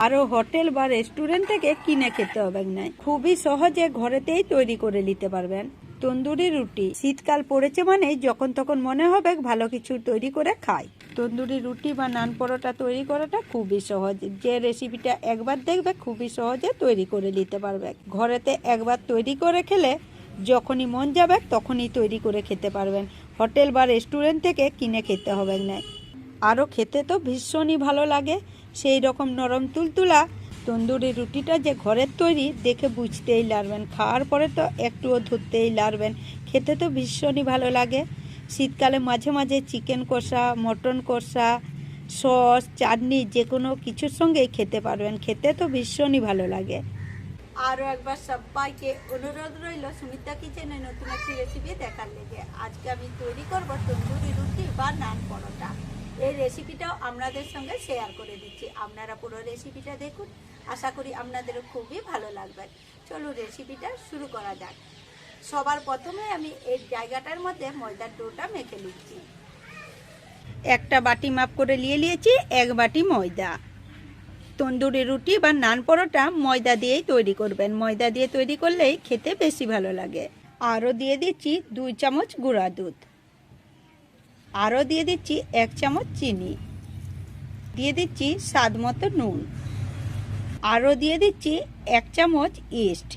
আরও হোটেল বা রেস্টুরেন্ট থেকে কিনে খেতে হবে না। খুবই সহজে ঘরেতেই তৈরি করে নিতে পারবেন। তন্দুরি রুটি। শীতকাল পড়েছে মানে যখন তখন মনে হবে ভালো কিছু তৈরি করে খাই। তন্দুরি রুটি বা নান পরোটা তৈরি করাটা খুবই সহজ। যে রেসিপিটা একবার দেখবে খুবই সহজে তৈরি করে নিতে পারবে। ঘরেতে একবার তৈরি করে খেলে যখনই মন যাবে তখনই তৈরি করে খেতে পারবেন। হোটেল বা রেস্টুরেন্ট থেকে কিনে খেতে হবে না। আরও খেতে তো ভীষণই ভালো লাগে। সেই রকম নরম তুলতুলা। তন্দুরি রুটিটা যে ঘরের তৈরি, দেখে বুঝতেই লারবেন। খাওয়ার পরে তো একটুও ধরতেই লারবেন। খেতে তো ভীষণই ভালো লাগে। শীতকালে মাঝে মাঝে চিকেন কষা, মটন কষা, সস, চাটনি যে কোনো কিছুর সঙ্গেই খেতে পারবেন। খেতে তো ভীষণই ভালো লাগে। আরও একবার সবাইকে অনুরোধ রইল সুমিতা কিচেনে নতুন একটি রেসিপি দেখার লেগে। আজকে আমি তৈরি করব তন্দুরি রুটি বা নান পরোটা। এই রেসিপিটাও আপনাদের সঙ্গে শেয়ার করে দিচ্ছি। আপনারা পুরো রেসিপিটা দেখুন। আশা করি আপনাদের খুবই ভালো লাগবে। চলুন রেসিপিটা শুরু করা যাক। সবার প্রথমে আমি এই জায়গাটার মধ্যে ময়দার ডোটা মেখে নিচ্ছি। একটা বাটি মাপ করে নিয়ে নিয়েছি, এক বাটি ময়দা। তন্দুরি রুটি বা নান পরোটা ময়দা দিয়েই তৈরি করবেন। ময়দা দিয়ে তৈরি করলেই খেতে বেশি ভালো লাগে। আরও দিয়ে দিচ্ছি দুই চামচ গুঁড়া দুধ। আরও দিয়ে দিচ্ছি এক চামচ চিনি। দিয়ে দিচ্ছি স্বাদ মতো নুন। আরও দিয়ে দিচ্ছি এক চামচ ইস্ট।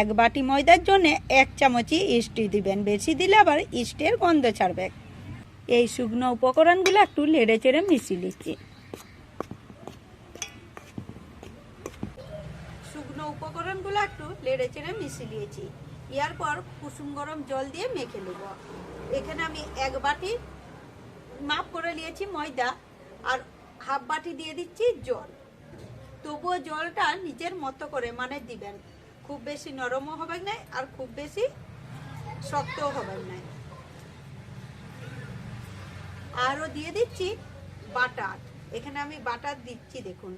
এক বাটি ময়দার জন্য এক চামচই ইস্টই দিবেন। বেশি দিলে আবার ইস্টের গন্ধ ছাড়বে। এই শুকনো উপকরণগুলো একটু লেড়ে চেড়ে মিশিয়ে দিচ্ছি শুকনো উপকরণগুলো একটু লেড়ে চেড়ে মিশিয়ে নিয়েছি। ইয়ার পর কুসুম গরম জল দিয়ে মেখে নেব। এখানে আমি এক বাটি মাপ করে নিয়েছি ময়দা আর হাফ বাটি দিয়ে দিচ্ছি জল। তবুও জলটা নিজের মতো করে মানে দিবেন। খুব বেশি নরমও হবে না আর খুব বেশি শক্তও হবে না। আরও দিয়ে দিচ্ছি বাটার। এখানে আমি বাটার দিচ্ছি, দেখুন।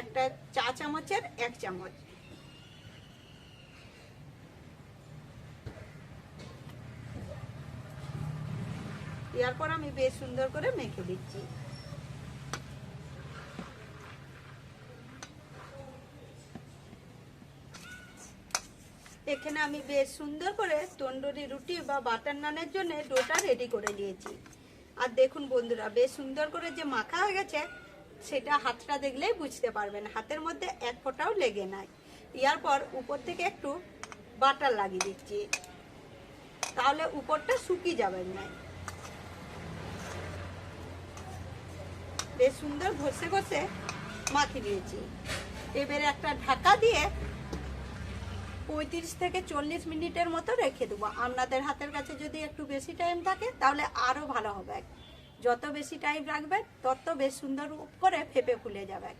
একটা চা চামচের এক চামচ। এরপর আমি বেশ সুন্দর করে মেখে দিচ্ছি। এখানে আমি বেশ সুন্দর করে তন্দুরি রুটি বা বাটার নানের জন্য ডোটা রেডি করে নিয়েছি। আর দেখুন বন্ধুরা, বেশ সুন্দর করে যে মাখা হয়ে গেছে, সেটা হাতটা দেখলেই বুঝতে পারবেন। হাতের মধ্যে এক ফোঁটাও লেগে নাই। ইয়ার পর উপর থেকে একটু বাটার লাগিয়ে দিচ্ছি। তাহলে উপরটা শুকিয়ে যাবেন না। বেশ সুন্দর ঘষে ঘষে মাখিয়ে দিয়েছি এবারে একটা ঢাকা দিয়ে পঁয়ত্রিশ থেকে চল্লিশ মিনিটের মতো রেখে দেবো। আপনাদের হাতের কাছে যদি একটু বেশি টাইম থাকে, তাহলে আরও ভালো হবে। যত বেশি টাইম রাখবেন, তত বেশ সুন্দর করে ফেপে ফুলে যাবে।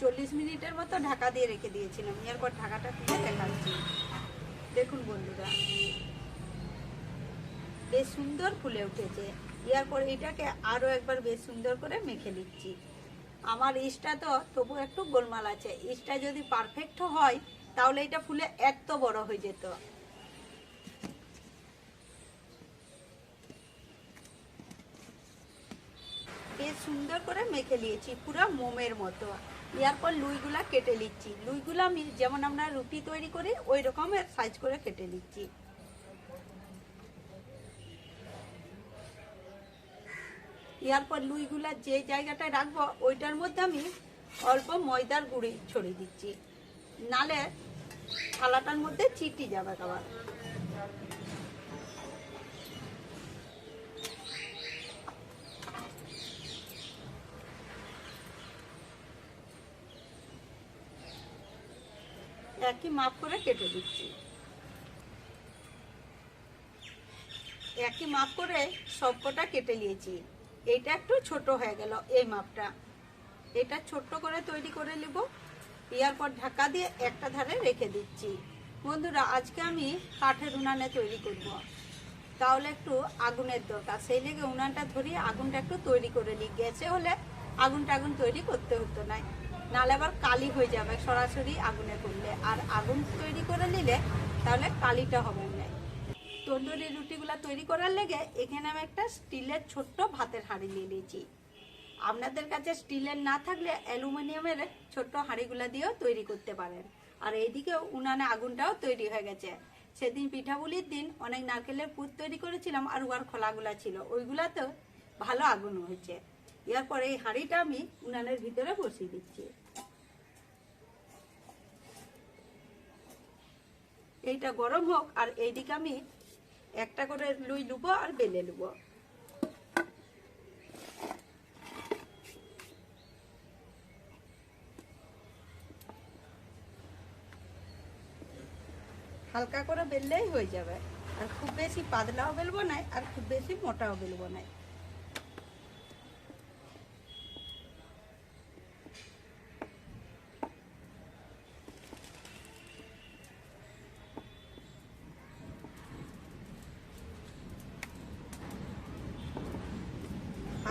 চল্লিশ মিনিটের মতো ঢাকা দিয়ে রেখে দিয়েছিলাম। এরপর ঢাকাটা তুলে দেখাচ্ছি। দেখুন বন্ধুরা, বেশ সুন্দর ফুলে উঠেছে। এরপর এটাকে আরও একবার বেশ সুন্দর করে মেখে নিচ্ছি। আমার ইস্টটা তো তবু একটু গোলমাল আছে। ইস্টটা যদি পারফেক্ট হয়, তাহলে এটা ফুলে এত বড় হয়ে যেত। বেশ সুন্দর করে মেখে নিয়েছি, পুরো মোমের মতো। এরপর লুইগুলা কেটে নিচ্ছি। লুইগুলো আমি যেমন আমরা রুটি তৈরি করি, ওই রকমের সাইজ করে কেটে নিচ্ছি। এরপর লুইগুলা যে জায়গাটায় রাখব, ওইটার মধ্যে আমি অল্প ময়দার গুঁড়ি ছড়িয়ে দিচ্ছি। নালে থালাটার মধ্যে চিটি যাবে আবার একই মাপ করে কেটে দিচ্ছি। একই মাপ করে সবকটা কেটে নিয়েছি। এটা একটু ছোট হয়ে গেল, এই মাপটা। এটা ছোট্ট করে তৈরি করে নেব। ইয়ার পর ঢাকা দিয়ে একটা ধারে রেখে দিচ্ছি। বন্ধুরা, আজকে আমি কাঠের উনানে তৈরি করব। তাহলে একটু আগুনের দরকার। সেই লেগে উনানটা ধরিয়ে আগুনটা একটু তৈরি করে নিই। গেছে হলে আগুনটা আগুন তৈরি করতে হতো না নাহলে আবার কালি হয়ে যাবে সরাসরি আগুনে করলে আর আগুন তৈরি করে নিলে তাহলে কালিটা হবে না। তন্দুরি রুটিগুলা তৈরি করার লেগে এখানে আমি একটা স্টিলের ছোট্ট ভাতের হাঁড়ি নিয়ে নিয়েছি। আপনাদের কাছে স্টিলের না থাকলে অ্যালুমিনিয়ামের ছোট্ট হাঁড়িগুলা দিয়েও তৈরি করতে পারেন। আর এইদিকে উনানে আগুনটাও তৈরি হয়ে গেছে। সেদিন পিঠাপুলির দিন অনেক নারকেলের পুর তৈরি করেছিলাম, আর উয়ার খোলাগুলা ছিল। ওইগুলাতেও ভালো আগুন হয়েছে। এরপর এই হাঁড়িটা আমি উনানের ভিতরে বসিয়ে দিচ্ছি। এইটা গরম হোক, আর এইদিকে আমি একটা করে লুই লুবো আর বেলে লুবো। হালকা করে বেললেই হয়ে যাবে। আর খুব বেশি পাতলাও বেলবো না, আর খুব বেশি মোটাও বেলবো না।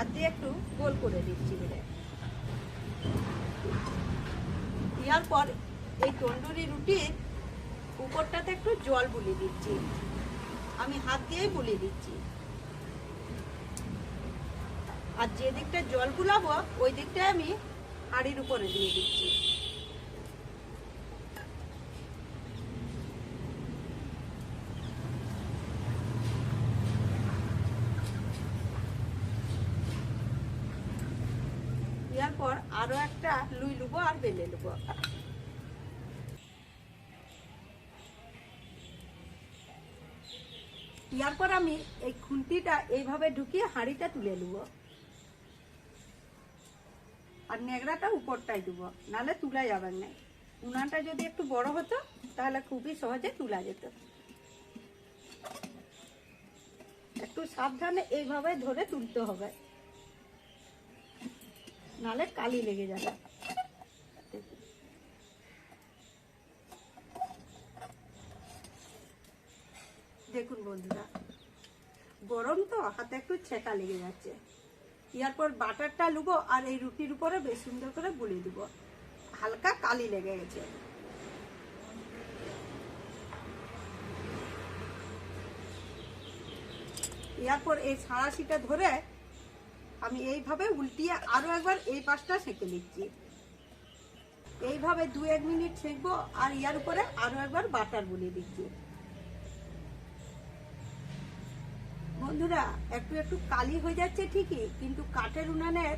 হাত দিয়ে একটু গোল করে দিচ্ছি বেড়ে দেওয়ার পর এই তন্দুরি রুটির উপরটাতে একটু জল বুলিয়ে দিচ্ছি। আমি হাত দিয়েই বুলিয়ে দিচ্ছি। আর যে দিকটা জল বুলাবো ওই দিকটা আমি হাড়ির উপরে দিয়ে দিচ্ছি। আরও একটা লুই লুবো আর বেলে দেওয়ার পর আমি এই খুন্তিটা এইভাবে ঢুকিয়ে হাঁড়িটা তুলে নেব আর নেগড়াটা উপরটাই দেবো নাহলে তুলা যাবে না। উনানটা যদি একটু বড় হতো, তাহলে খুবই সহজে তুলা যেত। একটু সাবধানে এইভাবে ধরে তুলতে হবে। নাহলে কালি লেগে যাবে। দেখুন বন্ধুরা, গরম তো, হাতে একটু ছেঁকা লেগে যাচ্ছে। এরপর বাটারটা লুবো আর এই রুটির উপরে বেশ সুন্দর করে বুলিয়ে দিব। হালকা কালি লেগে গেছে। এরপর এই সাঁড়াশিটা ধরে আমি এইভাবে উল্টিয়ে আরও একবার এই পাশটা সেঁকে নিচ্ছি। এইভাবে দু এক মিনিট সেঁকবো আর ইয়ার উপরে আরও একবার বাটার বুলিয়ে দিচ্ছি। বন্ধুরা, একটু একটু কালি হয়ে যাচ্ছে ঠিকই, কিন্তু কাঠের উনানের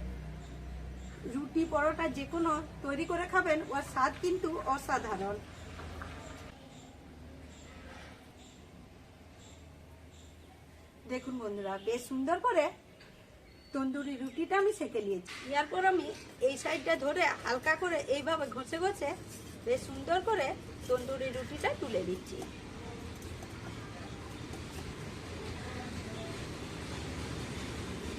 রুটি, পরোটা যে কোনো তৈরি করে খাবেন, ওর স্বাদ কিন্তু অসাধারণ। দেখুন বন্ধুরা, বেশ সুন্দর করে তন্দুরি রুটিটা আমি সেঁকে নিয়েছি। এরপর আমি এই সাইডটা ধরে হালকা করে এইভাবে ঘষে ঘষে বেশ সুন্দর করে তন্দুরি রুটিটা তুলে দিচ্ছি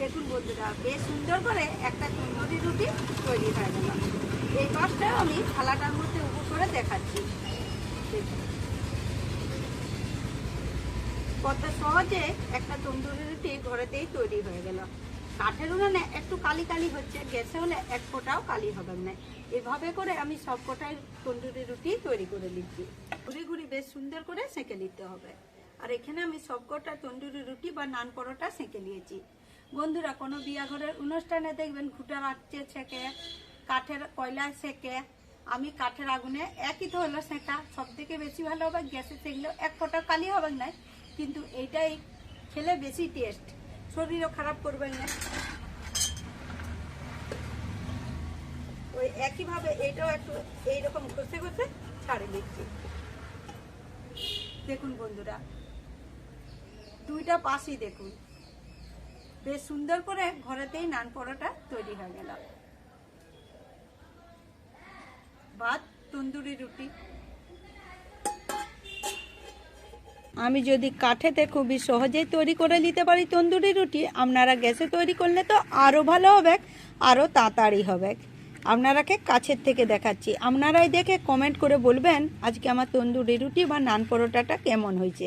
দেখুন বন্ধুরা, বেশ সুন্দর করে একটা তন্দুরি রুটি তৈরি হয়ে গেল। এই পাশটাও আমি থালাটার মধ্যে উপর করে দেখাচ্ছি। কত সহজে একটা তন্দুরি রুটি ঘরেতেই তৈরি হয়ে গেল। কাঠের উনানে একটু কালি কালি হচ্ছে গ্যাসে হলে এক ফোঁটাও কালি হবে না। এভাবে করে আমি সব কটাই তন্দুরি রুটি তৈরি করে নিচ্ছি। ঘুরি ঘুরি বেশ সুন্দর করে সেঁকে নিতে হবে। আর এখানে আমি সবকটা তন্দুরি রুটি বা নান পরোটা সেঁকে নিয়েছি। বন্ধুরা, কোনো বিয়া ঘরের অনুষ্ঠানে দেখবেন ঘুটা রাখছে ছেঁকে কাঠের কয়লায় সেঁকে। আমি কাঠের আগুনে একই তো হলো সেঁকা। সব থেকে বেশি ভালো হবে গ্যাসে সেঁকলেও এক ফোঁটা কালি হবে না। কিন্তু এইটাই খেলে বেশি টেস্ট শরীরও খারাপ করবে না। ওই একইভাবে এটাও একটু এইরকম ঘষে ঘষে ছাড়ে দিচ্ছি দেখুন বন্ধুরা, দুইটা পাশই দেখুন। বেশ সুন্দর করে ঘরেতেই নান পরোটা তৈরি হয়ে গেল। ভাত, তন্দুরি, রুটি। আমি যদি কাঠেতে খুবই সহজেই তৈরি করে নিতে পারি তন্দুরি রুটি, আপনারা গ্যাসে তৈরি করলে তো আরও ভালো হবে আরও তাড়াতাড়ি হবে। আপনারাকে কাছের থেকে দেখাচ্ছি। আপনারাই দেখে কমেন্ট করে বলবেন, আজকে আমার তন্দুরি রুটি বা নান পরোটাটা কেমন হয়েছে।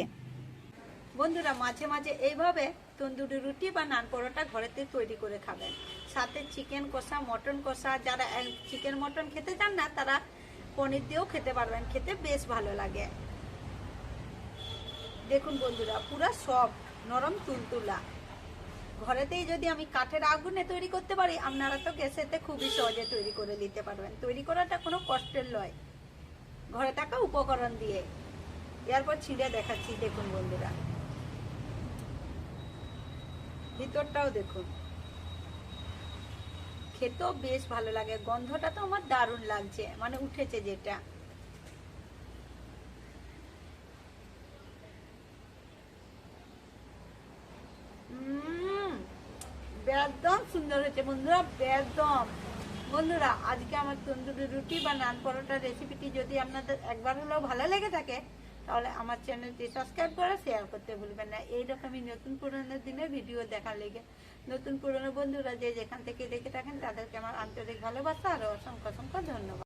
বন্ধুরা, মাঝে মাঝে এইভাবে তন্দুরি রুটি বা নান পরোটা ঘরেতে তৈরি করে খাবেন। সাথে চিকেন কষা, মটন কষা, যারা চিকেন, মটন খেতে চান না, তারা পনির দিয়েও খেতে পারবেন, খেতে বেশ ভালো লাগে। দেখুন বন্ধুরা, পুরা সফট নরম তুলতুলা। ঘরেতেই যদি আমি কাঠের আগুনে তৈরি করতে পারি, আপনারা তো গ্যাসেতে খুবই সহজে তৈরি করে নিতে পারবেন। তৈরি করাটা কোনো কষ্টের নয়। ঘরে থাকা উপকরণ দিয়ে। এরপর ছিঁড়ে দেখাচ্ছি, দেখুন বন্ধুরা। ভিতরটাও দেখুন। খেতেও বেশ ভালো লাগে, গন্ধটা তো আমার দারুণ লাগছে মানে উঠেছে যেটা। একদম সুন্দর হয়েছে। বন্ধুরা একদম বন্ধুরা, আজকে আমার তন্দুরি রুটি বা নান পরোটার রেসিপিটি যদি আপনাদের একবার হলেও ভালো লেগে থাকে, তাহলে আমার চ্যানেলটি সাবস্ক্রাইব করে শেয়ার করতে ভুলবেন না। এইরকমই নতুন পুরনো দিনের ভিডিও দেখার লেগে। নতুন পুরনো বন্ধুরা যে যেখান থেকে দেখে থাকেন, তাদেরকে আমার আন্তরিক ভালোবাসা আর অসংখ্য অসংখ্য ধন্যবাদ।